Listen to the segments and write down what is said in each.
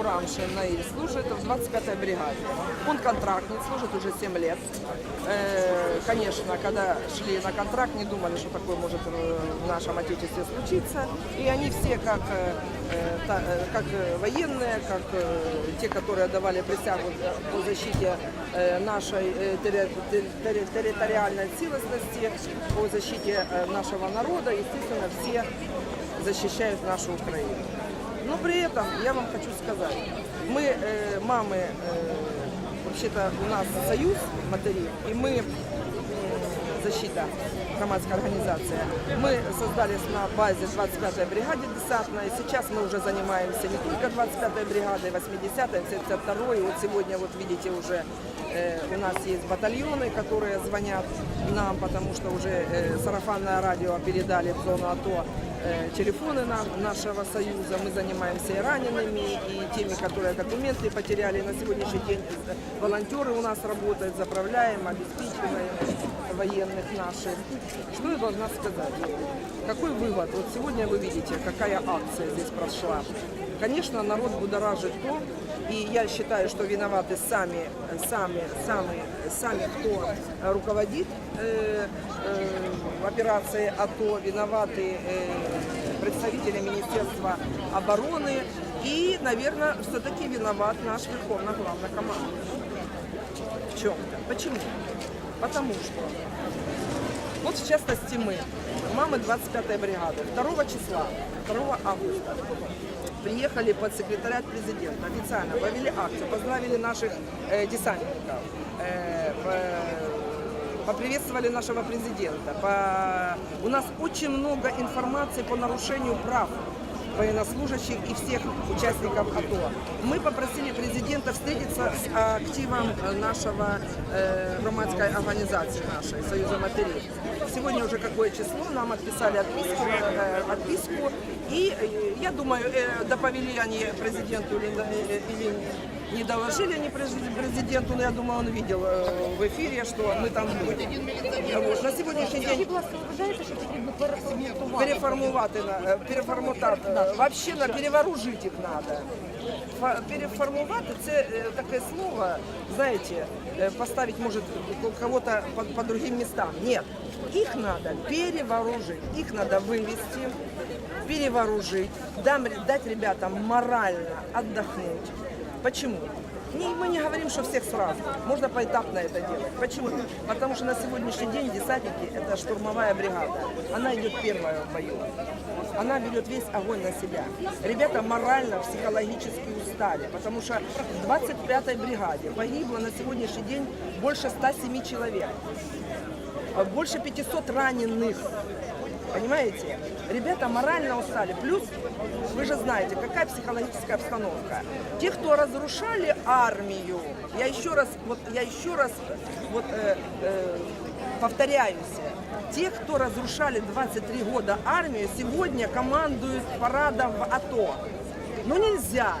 Курамшин Наиль служит в 25-й бригаде. Он контрактник, служит уже 7 лет. Э, Конечно, когда шли на контракт, не думали, что такое может э, в нашем Отечестве случиться. И они все, как, э, как военные, как те, которые давали присягу по защите нашей терри- терри- терри- территориальной целостности, по защите нашего народа, естественно, все защищают нашу Украину. Но при этом я вам хочу сказать, мы, э, мамы, э, вообще-то у нас союз матерей, и мы защита, громадская организация. Мы создались на базе 25-й бригаде десантной. Сейчас мы уже занимаемся не только 25-й бригадой, 80-й, 72-й. Вот сегодня, вот видите, уже э, у нас есть батальоны, которые звонят нам, потому что уже э, сарафанное радио передали в зону АТО телефоны нам, нашего союза. Мы занимаемся и ранеными, и теми, которые документы потеряли. На сегодняшний день э, волонтеры у нас работают, заправляем, обеспечиваем военных наших. Что я должна сказать? Какой вывод? Вот сегодня вы видите, какая акция здесь прошла. Конечно, народ будоражит то, и я считаю, что виноваты сами, сами, сами, сами, кто э, руководит э, э, операцией АТО, виноваты э, представители Министерства обороны и, наверное, все-таки виноват наш Верховный Главнокомандующий. В чем-то. Почему? Потому что вот в частности мы, мамы 25-й бригады, 2 числа, 2 августа, приехали под секретариат президента, официально провели акцию, поздравили наших э, десантников, э, по- поприветствовали нашего президента. По- У нас очень много информации по нарушению прав военнослужащих и всех участников АТО. Мы попросили президента встретиться с активом э, нашего э, громадской организации нашей, Союза матерей. Сегодня уже какое число, нам отписали отписку, э, отписку и э, я думаю, э, доповели они президенту или, э, или не доложили они прези- президенту, но я думаю, он видел э, в эфире, что мы там будем. Вот. На сьогоднішній день Будь ласка, ви вважаєте, що потрібно переформатувати? переформувати на переформатувати. Вообще на перевооружити їх треба. Фа- Переформувати це е, таке слово, знаєте, е, поставить может у кого-то по, по другим местам. Нет, их надо перевооружить, их надо вывести, перевооружить, дам- дать ребятам морально отдохнуть. Почему? Не, мы не говорим, что всех сразу. Можно поэтапно это делать. Почему? Потому что на сегодняшний день десантники – это штурмовая бригада. Она идет первая в бою. Она берет весь огонь на себя. Ребята морально, психологически устали, потому что в 25-й бригаде погибло на сегодняшний день больше 107 человек. Больше 500 раненых. Понимаете? Ребята морально устали. Плюс, вы же знаете, какая психологическая обстановка. Те, кто разрушали армию, я еще раз, вот я еще раз вот, э, э, повторяюсь, те, кто разрушали 23 года армию, сегодня командуют парадом в АТО. Но нельзя.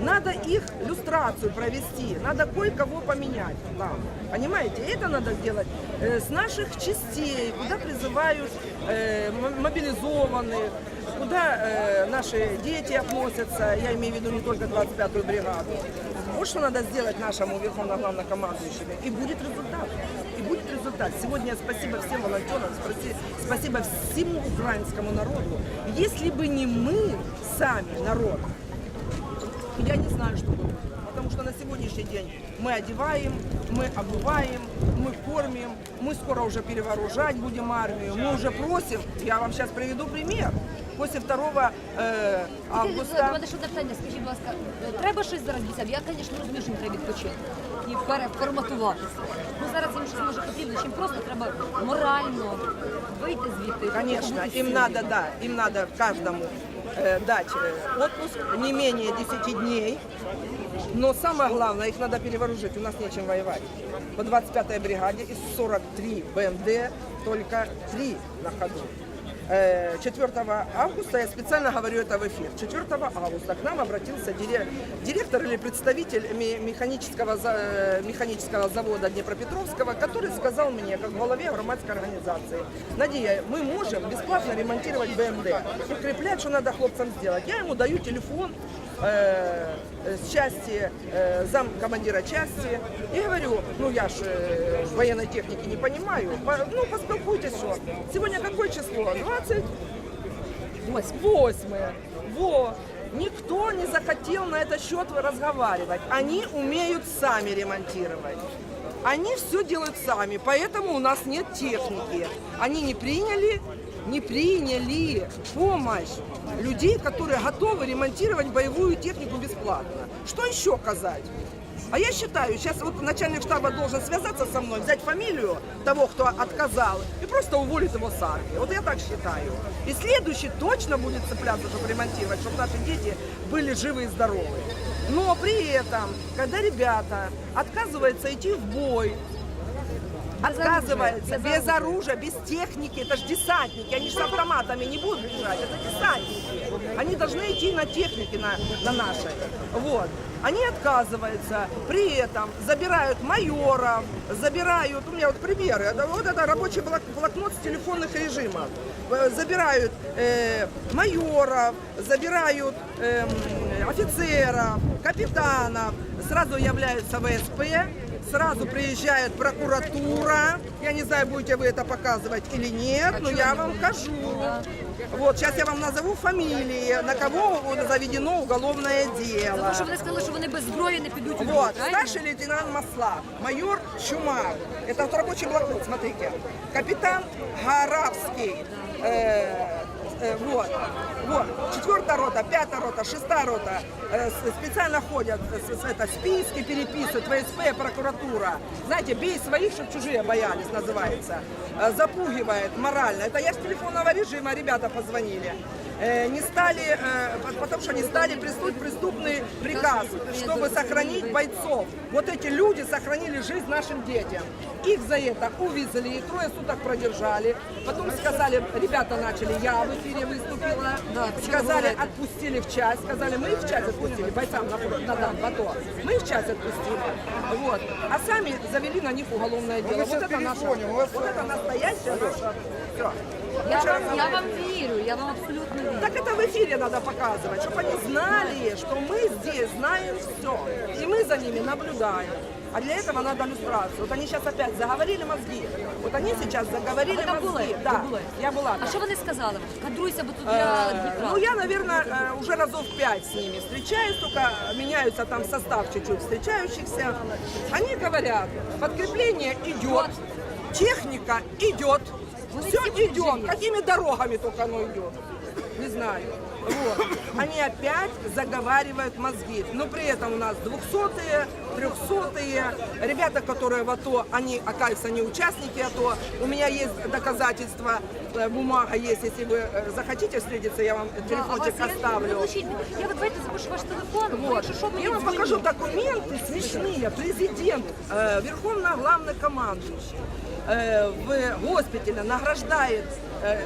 Надо их люстрацию провести, надо кое-кого поменять там. Понимаете? Это надо сделать э, с наших частей, куда призывают э, мобилизованных, куда э, наши дети относятся, я имею в виду не только 25-ю бригаду. Что надо сделать нашему верховному главнокомандующему. И будет результат. И будет результат. Сегодня спасибо всем волонтерам, спаси- спасибо всему украинскому народу. Если бы не мы сами, народ, я не знаю, что бы было Потому что на сегодняшний день мы одеваем, мы обуваем, мы кормим, мы скоро уже перевооружать будем армию. Мы уже просим, я вам сейчас приведу пример. После 2 э, У августа... мене ще одне питання, скажіть, будь ласка, е, треба щось зараз дійсно? Я, звісно, розумію, що не треба відпочити і переформатуватися. Ну зараз їм щось може потрібно, чим просто треба морально вийти звідти. Конечно, побути им сильним. надо, да, им надо каждому э, дать э, отпуск не менее 10 дней. но самое главное, их надо перевооружить, у нас нечем воевать. По 25-й бригаде из 43 БМД только 3 на ходу. Э, 4 августа, я специально говорю это в эфир, 4 августа к нам обратился дире- директор или представитель механического, э, механического завода Днепропетровского, который сказал мне, как главе громадской организации, Надія, мы можем бесплатно ремонтировать БМД. Укреплять, что надо хлопцам сделать. Я ему даю телефон э, э, с части, э, зам командира части, и говорю, ну я же э, военной технике не понимаю, По- ну поспілкуйтесь, что. Сегодня какое число? 20 Восьмое. Во. Никто не захотел на этот счет разговаривать. Они умеют сами ремонтировать. Они все делают сами, поэтому у нас нет техники. Они не приняли, не приняли помощь людей, которые готовы ремонтировать боевую технику бесплатно. Что еще сказать? А я считаю, сейчас вот начальник штаба должен связаться со мной, взять фамилию того, кто отказал, и просто уволить его с армии. Вот я так считаю. И следующий точно будет цепляться, чтобы ремонтировать, чтобы наши дети были живы и здоровы. Но при этом, когда ребята отказываются идти в бой, отказывается без оружия, без техники, это же десантники, они же с автоматами не будут бежать, это десантники. Они должны идти на технике, на, на нашей. Вот. Они отказываются, при этом забирают майоров, забирают, у меня вот примеры, это, вот это рабочий блок- блокнот с телефонных режимов, Э, забирают э, майоров, забирают эм, офицеров, капитанов, сразу являются ВСП, сразу приезжает прокуратура. Я не знаю, будете вы это показывать или нет, но я вам скажу. Вот, сейчас я вам назову фамилии, на кого вот заведено уголовное дело. Тому що вони сказали, що вони без зброї не підуть у бій, Вот, правильно? старший лейтенант Масла, майор Чумак, это вот рабочий блокнот, смотрите, капитан Гаравский, э, э, вот, вот, четвертая рота, пятая рота, шестая рота, э, специально ходят, с- это, списки переписывают, ВСП, прокуратура, знаете, бей своих, чтобы чужие боялись, называется, Э, запугивает морально, это я с телефонного режима, ребята позвонили, Э, не стали, э, по- потому что не стали присутствовать преступный приказ, чтобы сохранить бойцов. Вот эти люди сохранили жизнь нашим детям. Их за это увезли, трое суток продержали. Потом сказали, ребята начали, я в эфире выступила. Сказали, отпустили в часть. Сказали, мы их в часть отпустили, бойцам на, на дан, БАТО. Мы их в часть отпустили. Вот. А сами завели на них уголовное дело. Вот это, наша, вот это настоящая наша. Все. Я вам, я вам вірю, я вам абсолютно. Так это в эфире надо показывать, чтобы они знали, что мы здесь знаем все. И мы за ними наблюдаем. А для этого надо люстрацию. Вот они сейчас опять заговорили мозги. Вот они сейчас заговорили були? мозги. Ви Да, були? я была А що вони сказали? Кадруйся, бо тут для Э. Ну, я, наверное, э, уже разов пять с ними встречаюсь, только меняются там состав чуть-чуть встречающихся. Они говорят, подкрепление идет, техника идет, все идет. Какими дорогами только оно идет? Не знаю. Вот. Они опять заговаривают мозги. Но при этом у нас двухсотые, трехсотые. Ребята, которые в АТО, они, оказывается, не участники АТО. У меня есть доказательства, э, бумага есть. Если вы э, захотите встретиться, я вам А вас телефончик є? оставлю. Залучіть. Я от давайте запишу ваш телефон, бо Вот. якщо що, мені Я вам дзвоніть. покажу документы смешные. Президент, э, верховный главнокомандующий э, в госпитале награждает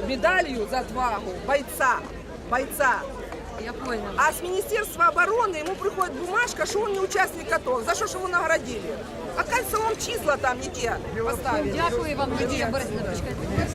медалью за отвагу бойца, бойца. Я поняла. А с Министерства обороны ему приходит бумажка, что он не участник АТО. За что ж его наградили? Оказывается, он числа там не те поставили. Дякую вам, Надія Борисовна.